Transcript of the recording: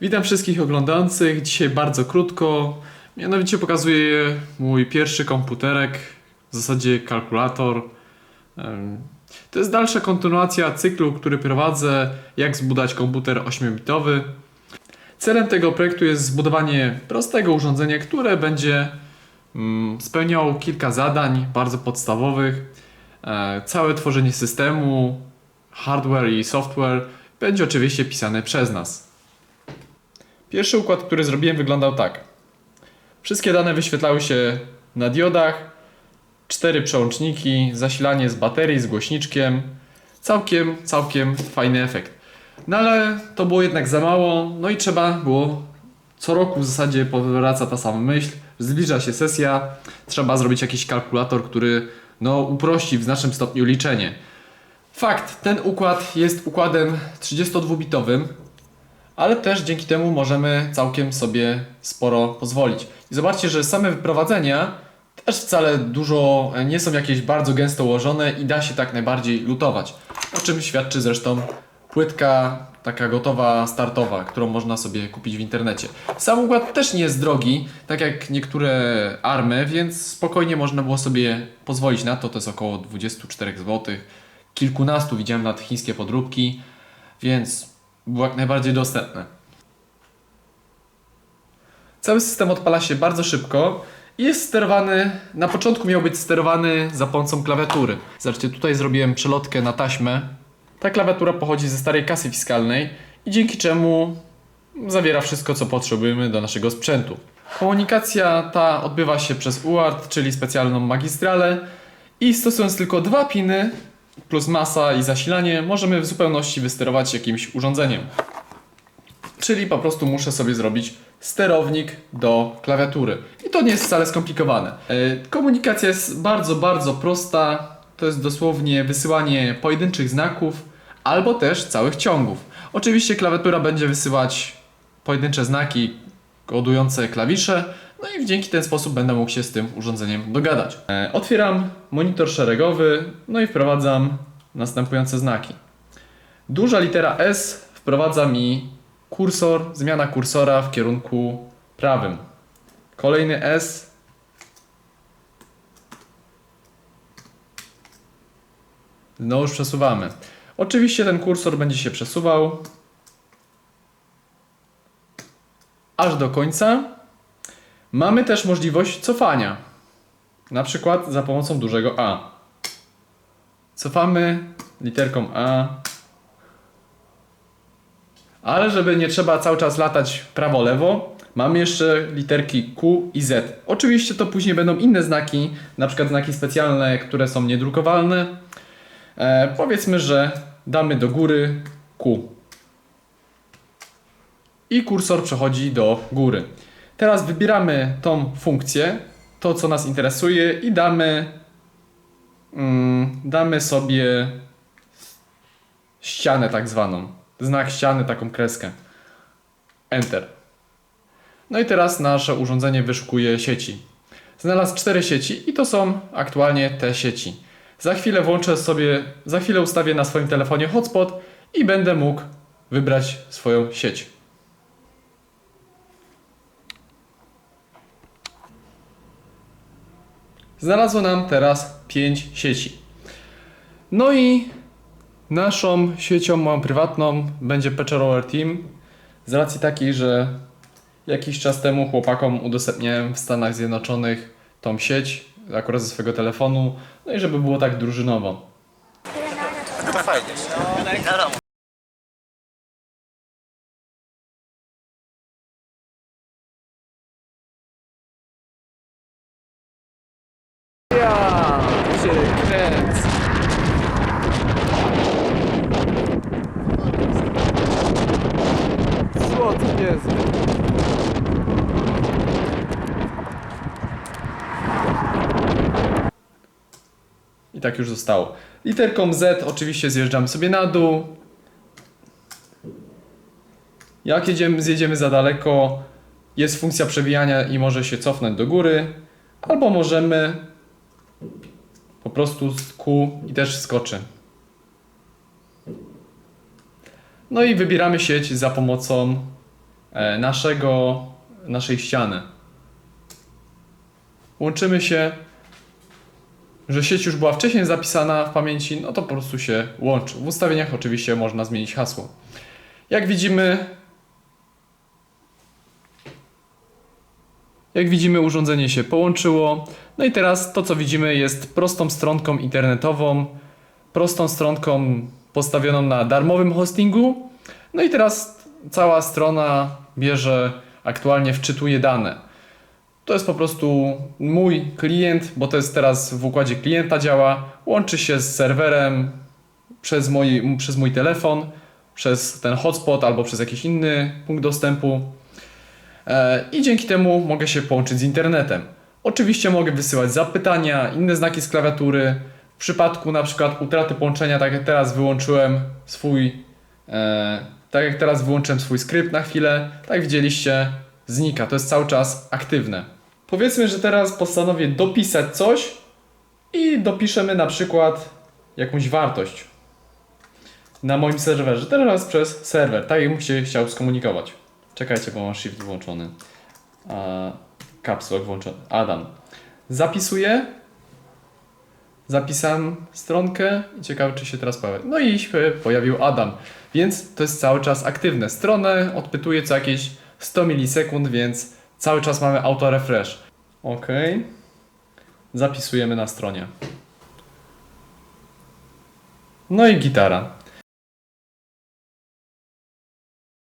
Witam wszystkich oglądających. Dzisiaj bardzo krótko. Mianowicie pokazuję mój pierwszy komputerek, w zasadzie kalkulator. To jest dalsza kontynuacja cyklu, który prowadzę, jak zbudować komputer 8-bitowy. Celem tego projektu jest zbudowanie prostego urządzenia, które będzie mm, spełniało kilka zadań bardzo podstawowych. E, Całe tworzenie systemu, hardware i software będzie oczywiście pisane przez nas. Pierwszy układ, który zrobiłem, wyglądał tak. Wszystkie dane wyświetlały się na diodach, cztery przełączniki, zasilanie z baterii, z głośniczkiem. Całkiem, całkiem fajny efekt. No ale to było jednak za mało, no i trzeba było co roku w zasadzie powraca ta sama myśl, zbliża się sesja, trzeba zrobić jakiś kalkulator, który no uprości w znacznym stopniu liczenie. Fakt, ten układ jest układem 32-bitowym, ale też dzięki temu możemy całkiem sobie sporo pozwolić. I zobaczcie, że same wyprowadzenia też wcale dużo e, nie są jakieś bardzo gęsto ułożone i da się tak najbardziej lutować. O czym świadczy zresztą płytka taka gotowa, startowa, którą można sobie kupić w internecie. Sam układ też nie jest drogi, tak jak niektóre army, więc spokojnie można było sobie pozwolić na to. To jest około 24 zł. Kilkunastu widziałem nawet chińskie podróbki, więc było jak najbardziej dostępne. Cały system odpala się bardzo szybko i jest sterowany, na początku miał być sterowany za pomocą klawiatury. Zobaczcie, tutaj zrobiłem przelotkę na taśmę. Ta klawiatura pochodzi ze starej kasy fiskalnej i dzięki czemu zawiera wszystko, co potrzebujemy do naszego sprzętu. Komunikacja ta odbywa się przez UART, czyli specjalną magistralę i stosując tylko dwa piny plus masa i zasilanie możemy w zupełności wysterować jakimś urządzeniem. Czyli po prostu muszę sobie zrobić sterownik do klawiatury. I to nie jest wcale skomplikowane. E, Komunikacja jest bardzo, bardzo prosta. To jest dosłownie wysyłanie pojedynczych znaków albo też całych ciągów. Oczywiście klawiatura będzie wysyłać pojedyncze znaki kodujące klawisze, no i dzięki ten sposób będę mógł się z tym urządzeniem dogadać. E, Otwieram monitor szeregowy, no i wprowadzam następujące znaki. Duża litera S wprowadza mi kursor, zmiana kursora w kierunku prawym. Kolejny S. Znowuż przesuwamy. Oczywiście ten kursor będzie się przesuwał aż do końca. Mamy też możliwość cofania. Na przykład za pomocą dużego A. Cofamy literką A ale żeby nie trzeba cały czas latać prawo-lewo, mamy jeszcze literki Q i Z. Oczywiście to później będą inne znaki, na przykład znaki specjalne, które są niedrukowalne. E, powiedzmy, że damy do góry Q. I kursor przechodzi do góry. Teraz wybieramy tą funkcję, to co nas interesuje i damy, mm, damy sobie ścianę tak zwaną znak ściany, taką kreskę. Enter. No i teraz nasze urządzenie wyszukuje sieci. Znalazł cztery sieci i to są aktualnie te sieci. Za chwilę włączę sobie, za chwilę ustawię na swoim telefonie hotspot i będę mógł wybrać swoją sieć. Znalazło nam teraz 5 sieci. No i Naszą siecią moją prywatną będzie Patcher Team z racji takiej, że jakiś czas temu chłopakom udostępniałem w Stanach Zjednoczonych tą sieć, akurat ze swojego telefonu, no i żeby było tak drużynowo. To fajnie. Wiadomo. Niezły. I tak już zostało. Literką Z oczywiście zjeżdżamy sobie na dół. Jak jedziemy, zjedziemy za daleko, jest funkcja przewijania i może się cofnąć do góry. Albo możemy po prostu z Q i też skoczy. No i wybieramy sieć za pomocą naszego, naszej ściany. Łączymy się, że sieć już była wcześniej zapisana w pamięci, no to po prostu się łączy. W ustawieniach oczywiście można zmienić hasło. Jak widzimy, jak widzimy urządzenie się połączyło. No i teraz to co widzimy jest prostą stronką internetową, prostą stronką postawioną na darmowym hostingu. No i teraz cała strona bierze, aktualnie wczytuje dane. To jest po prostu mój klient, bo to jest teraz w układzie klienta działa. Łączy się z serwerem przez mój, przez mój telefon, przez ten hotspot albo przez jakiś inny punkt dostępu. E, I dzięki temu mogę się połączyć z internetem. Oczywiście mogę wysyłać zapytania, inne znaki z klawiatury. W przypadku na przykład utraty połączenia, tak jak teraz wyłączyłem swój, e, tak jak teraz wyłączyłem swój skrypt na chwilę, tak widzieliście, znika. To jest cały czas aktywne. Powiedzmy, że teraz postanowię dopisać coś i dopiszemy na przykład jakąś wartość na moim serwerze. Teraz przez serwer, tak jak bym się chciał skomunikować. Czekajcie, bo mam shift włączony. A, caps lock włączony. Adam. Zapisuję. Zapisałem stronkę i ciekawe, czy się teraz pojawi. No i się pojawił Adam. Więc to jest cały czas aktywne. Stronę odpytuje co jakieś 100 milisekund, więc cały czas mamy auto refresh. Ok. Zapisujemy na stronie. No i gitara.